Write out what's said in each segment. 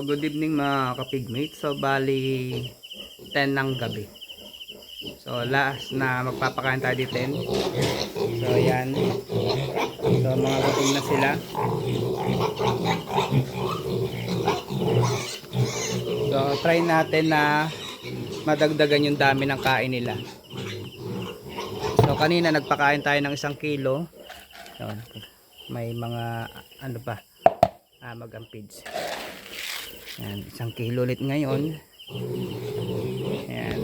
Good evening mga kapigmate. So, bali 10 ng gabi. So, last na magpapakain tayo di 10. So, ayan. So, mga gutom na sila. So, try natin na madagdagan yung dami ng kain nila. So, kanina nagpakain tayo ng isang kilo. So, may mga ano pa ah, magampids. Yan, isang kilo ulit ngayon. Yan.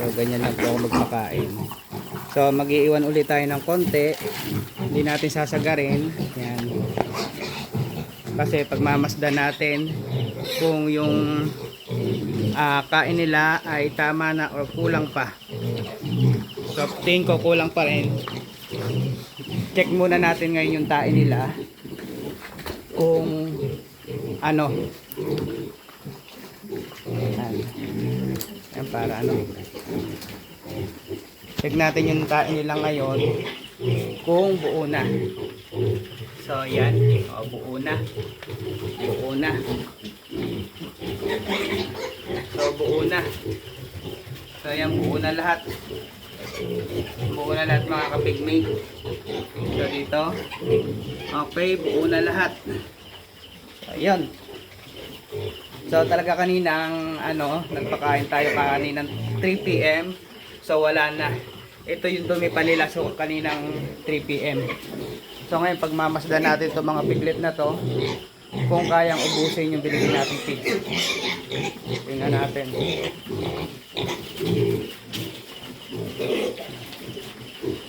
So, ganyan lang po ako magpakain. So, mag-iiwan ulit tayo ng konti. Hindi natin sasagarin. Yan. Kasi pagmamasdan natin kung yung ah, kain nila ay tama na o kulang pa. So, tingin ko kulang pa rin. Check muna natin ngayon yung tae nila. Kung ano. Yan. Para ano. Check natin yung tae nila ngayon kung buo na. So, yan. O, buo na. Buo na. So, buo na. So, yan, buo na lahat. Buo na lahat mga kapigmate. So, dito. Okay, buo na lahat. So, yan. So, talaga kanina ang ano, nagpakain tayo kaninang 3 p.m. So, wala na. Ito yung dumi pa nila. So, kaninang 3 p.m. So, ngayon, pagmamasdan natin itong mga piglet na to, kung kayang ubusin yung binigyan natin feed. Tingnan natin.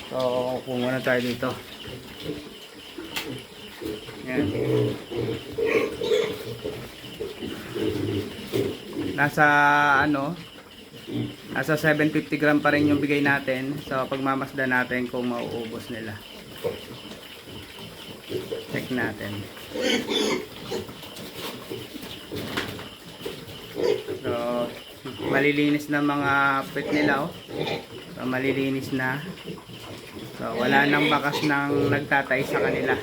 So, upo muna tayo dito. Yan. Nasa ano, nasa 750 gram pa rin yung bigay natin. So, pagmamasdan natin kung mauubos nila. Check natin. So, malilinis na mga pet nila oh. So, malilinis na. So, wala nang bakas nang nagtatay sa kanila.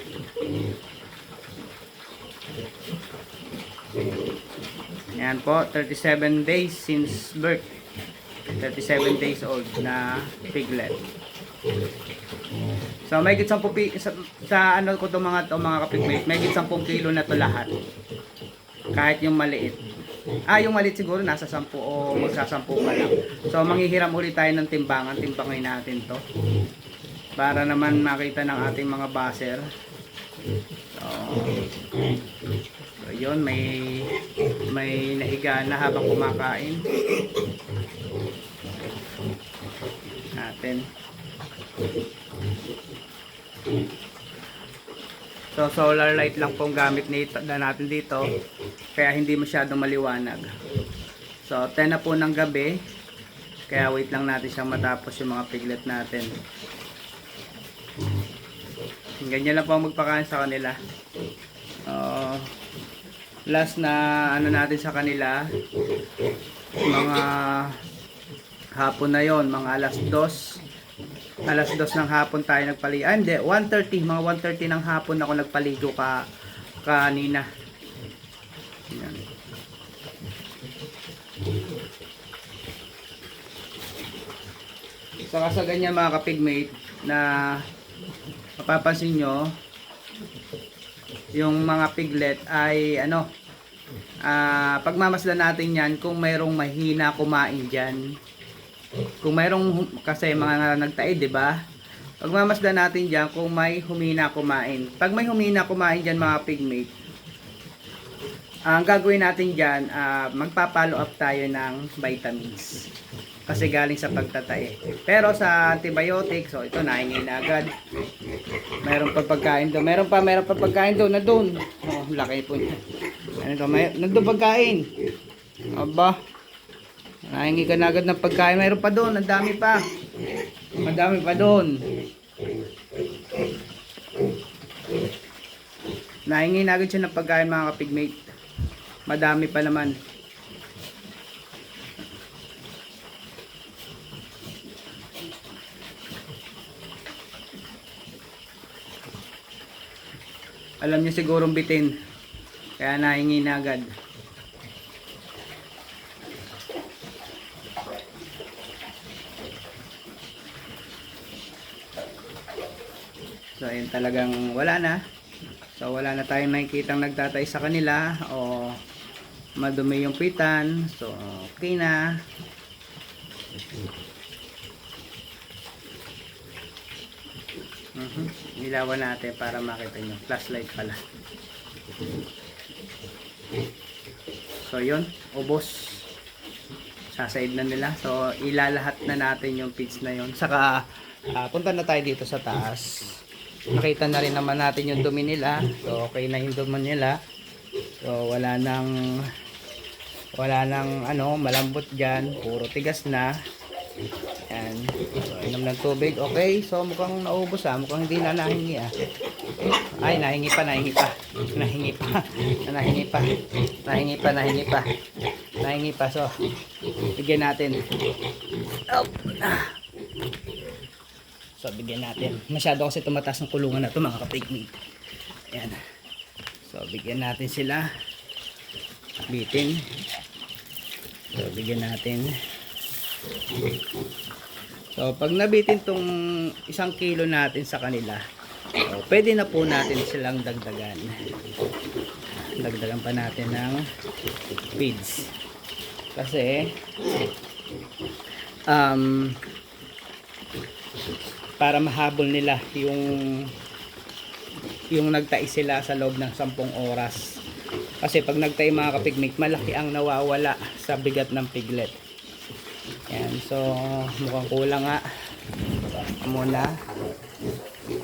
Yan po, 37 days since birth. 37 days old na piglet. So may git 10 pi sa, sa ano ko to mga to mga kapigmate, may git 10 kilo na to lahat. Kahit yung maliit. Ah, yung maliit siguro nasa 10 o magsasampu pa lang. So manghihiram ulit tayo ng timbangan, timbangin natin to. Para naman makita ng ating mga baser. So, so yun, may may nahiga na habang kumakain. Natin. So solar light lang pong gamit na natin dito kaya hindi masyadong maliwanag. So 10 na po ng gabi kaya wait lang natin siyang matapos yung mga piglet natin. Ganyan lang po ang magpakain sa kanila. Uh, last na ano natin sa kanila mga hapon na yon mga alas 2 alas 2 ng hapon tayo nagpaligo. Ah, hindi, 1.30, mga 1.30 ng hapon ako nagpaligo ka kanina. Yan. Sa ganyan mga kapigmate na mapapansin nyo yung mga piglet ay ano ah pagmamasdan natin yan kung mayroong mahina kumain dyan kung mayroong kasi mga nagtaid, 'di ba? Pagmamasdan natin diyan kung may humina kumain. Pag may humina kumain diyan mga pigmate, ang gagawin natin diyan, ah, magpa-follow up tayo ng vitamins. Kasi galing sa pagtatae. Pero sa antibiotics, so ito nahingi na agad. Mayroon pa pagkain doon. Meron pa, meron pa pagkain doon na doon. Oh, laki po niya. Ano to? May, nandun pagkain. Aba. Nahingi ka na agad ng pagkain. Mayroon pa doon. Ang dami pa. Madami pa doon. Nahingi na agad siya ng pagkain mga kapigmate. Madami pa naman. Alam niya sigurong bitin. Kaya nahingi na agad. So ayun talagang wala na. So wala na tayong makikitang nagtatay sa kanila o madumi yung pitan. So okay na. Mhm. Ilawan natin para makita nyo. Flashlight pala. So yun, ubos. Saside na nila. So ilalahat na natin yung feeds na yun. Saka ah, punta na tayo dito sa taas. Nakita na rin naman natin yung dumi nila. So okay na yung dumi nila. So wala nang wala nang ano, malambot dyan. Puro tigas na. Yan. Inom ng tubig. Okay. So, mukhang naubos ah. Mukhang hindi na nahingi ah. Ay, nahingi pa, nahingi pa. Nahingi pa. Nahingi pa. Nahingi pa, nahingi pa. Nahingi pa. So, bigyan natin. So, bigyan natin. Masyado kasi tumataas ng kulungan na ito mga kapigmate. Ayan. So, bigyan natin sila. Bitin. So, bigyan natin. So, pag nabitin tong isang kilo natin sa kanila, so, pwede na po natin silang dagdagan. Dagdagan pa natin ng feeds. Kasi, um, para mahabol nila yung yung nagtai sila sa loob ng 10 oras. Kasi pag nagtai mga kapigmate, malaki ang nawawala sa bigat ng piglet. So mukhang kulang nga. Muna.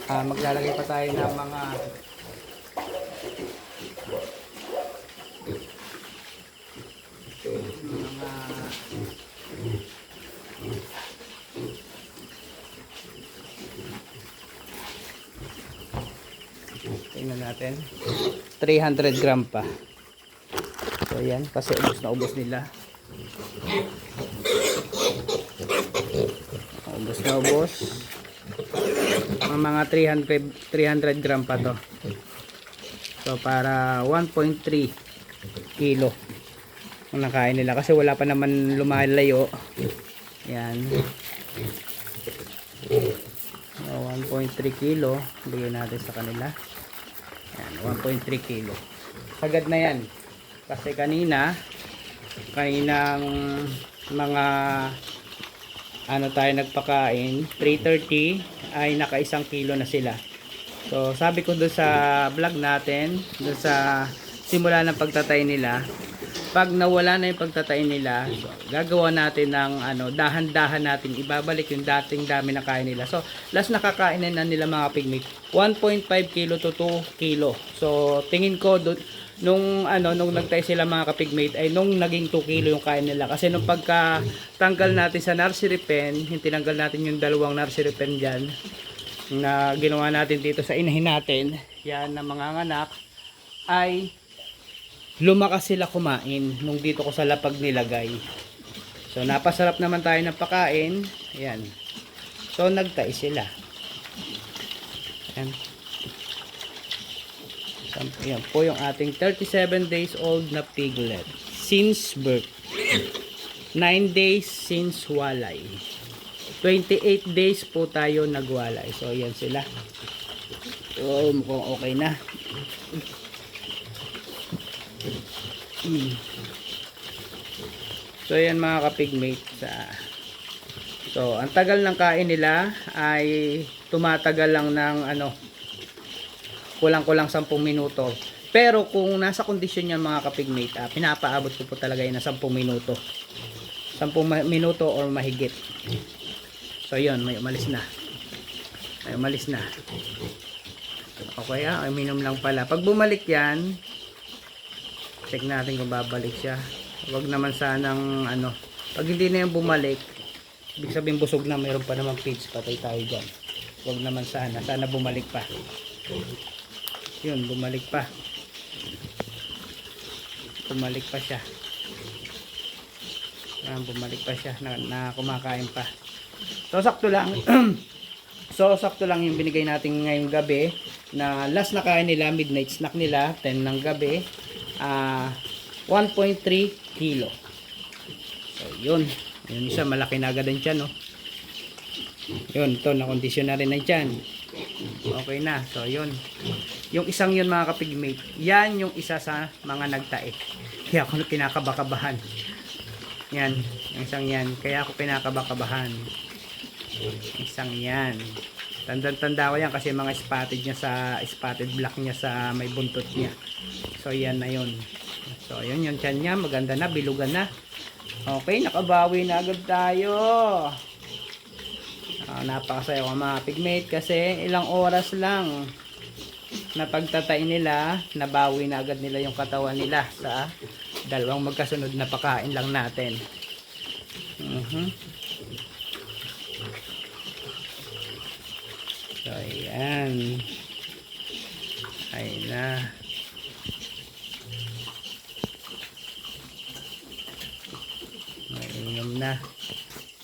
Ah, maglalagay pa tayo ng mga mga Tingnan natin. 300 gram pa. So yan, kasi ubos na ubos nila. Ubos na ubos. Mga mga 300 300 gram pa to. So para 1.3 kilo ang nakain nila kasi wala pa naman lumalayo. Yan. So, 1.3 kilo bigyan natin sa kanila. Yan, 1.3 kilo. Sagad na yan. Kasi kanina kaninang mga ano tayo nagpakain? 3.30 ay naka isang kilo na sila. So sabi ko doon sa vlog natin doon sa simula ng pagtatay nila pag nawala na yung pagtatay nila gagawa natin ng ano dahan-dahan natin ibabalik yung dating dami na kain nila. So last nakakain na nila mga pigmate 1.5 kilo to 2 kilo. So tingin ko doon nung ano nung nagtay sila mga kapigmate ay nung naging 2 kilo yung kain nila. Kasi nung pagka tanggal natin sa nursery pen tinanggal natin yung dalawang nursery pen dyan na ginawa natin dito sa inahin natin yan na mga anak ay lumakas sila kumain nung dito ko sa lapag nilagay. So napasarap naman tayo ng pakain. Yan. So nagtay sila. Yan yan po yung ating 37 days old na piglet. Since birth. 9 days since walay. 28 days po tayo nagwalay. So, yan sila. So, mukhang okay na. So, yan mga kapigmate. Sa, so, ang tagal ng kain nila ay tumatagal lang ng ano, kulang-kulang 10 minuto. Pero kung nasa kondisyon yan mga kapigmate, ah, pinapaabot ko po talaga yan na 10 minuto. 10 ma- minuto or mahigit. So yun, may umalis na. May umalis na. Okay ah, uminom lang pala. Pag bumalik yan, check natin kung babalik siya. Huwag naman sanang ano, pag hindi na yan bumalik, ibig sabihin busog na, mayroon pa namang feeds, patay tayo dyan. Huwag naman sana, sana bumalik pa yun bumalik pa bumalik pa siya ah, bumalik pa siya na, na kumakain pa so sakto lang So, sakto lang yung binigay natin ngayong gabi na last na kain nila, midnight snack nila, 10 ng gabi. Ah, 1.3 kilo. So, yun. Yun isa, malaki na agad ang tiyan, no? Yun, ito, nakondisyon na rin ang tiyan. Okay na. So, yun. Yung isang yun, mga kapigmate, yan yung isa sa mga nagtae. Kaya ako kinakabakabahan. Yan, yung isang yan. Kaya ako kinakabakabahan. Isang yan. Tandang-tanda ko yan kasi mga spotted niya sa spotted black niya sa may buntot niya. So yan na yun. So yun yung tiyan niya. Maganda na. Bilugan na. Okay. Nakabawi na agad tayo. Ah, napakasaya ko mga pigmate kasi ilang oras lang na pagtatay nila, nabawi na agad nila yung katawan nila sa dalawang magkasunod na pakain lang natin. Mhm. So, ayan. Ayun na. Mainom na.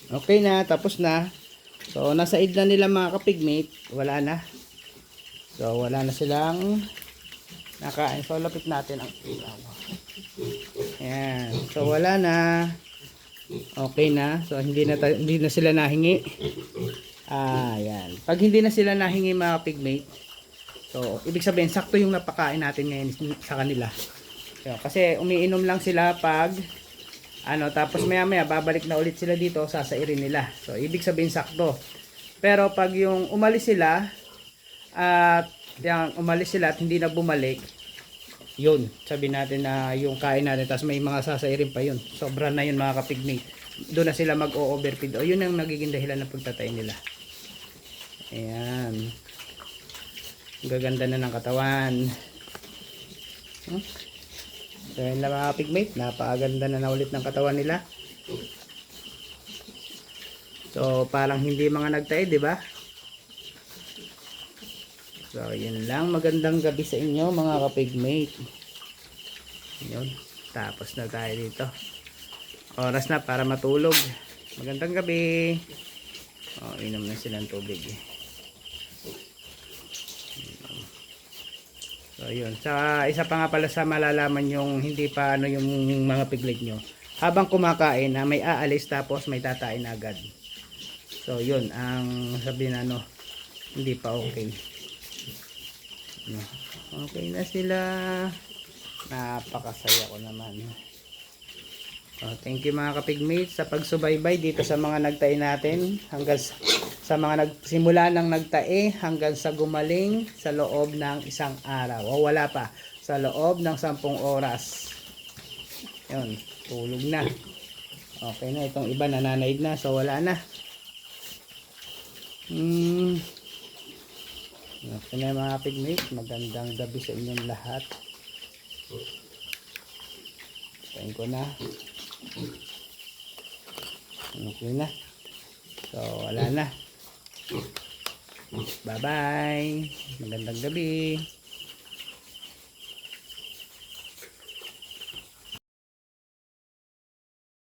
Okay na, tapos na. So, nasa id na nila mga kapigmate. Wala na. So, wala na silang nakain. So, lapit natin ang ilaw. Ayan. So, wala na. Okay na. So, hindi na, hindi na sila nahingi. Ah, yan. Pag hindi na sila nahingi mga pigmate, so, ibig sabihin, sakto yung napakain natin ngayon sa kanila. So, kasi umiinom lang sila pag, ano, tapos maya maya, babalik na ulit sila dito, sasairin nila. So, ibig sabihin, sakto. Pero pag yung umalis sila, at yung umalis sila at hindi na bumalik, yun, sabi natin na yung kain natin, tapos may mga sasairin pa yun. Sobra na yun mga kapigmate. Doon na sila mag-o-overfeed. O yun ang nagiging dahilan ng pagtatay nila. Ayan. Gaganda na ng katawan. Hmm? So yun lang mga pigmate. Napakaganda na na ulit ng katawan nila. So parang hindi mga nagtae, di ba? So yun lang. Magandang gabi sa inyo mga kapigmate. Yun. Tapos na tayo dito. Oras na para matulog. Magandang gabi. Oh, inom na sila ng tubig. eh. So, yun. Sa isa pa nga pala sa malalaman yung hindi pa ano yung mga piglet nyo. Habang kumakain na may aalis tapos may tatain agad. So, yun. Ang sabi na ano, hindi pa okay. Ano, Okay na sila. Napakasaya ko naman. Oh, thank you mga kapigmates sa pagsubaybay dito sa mga nagtae natin hanggang sa, sa mga nagsimula ng nagtae hanggang sa gumaling sa loob ng isang araw. O wala pa, sa loob ng sampung oras. Yun, tulog na. Okay na, itong iba nananaid na, so wala na. Hmm. Okay na mga pigmates, magandang gabi sa inyong lahat. Tayin ko na. Okay na. So, wala na. Bye-bye. Magandang gabi.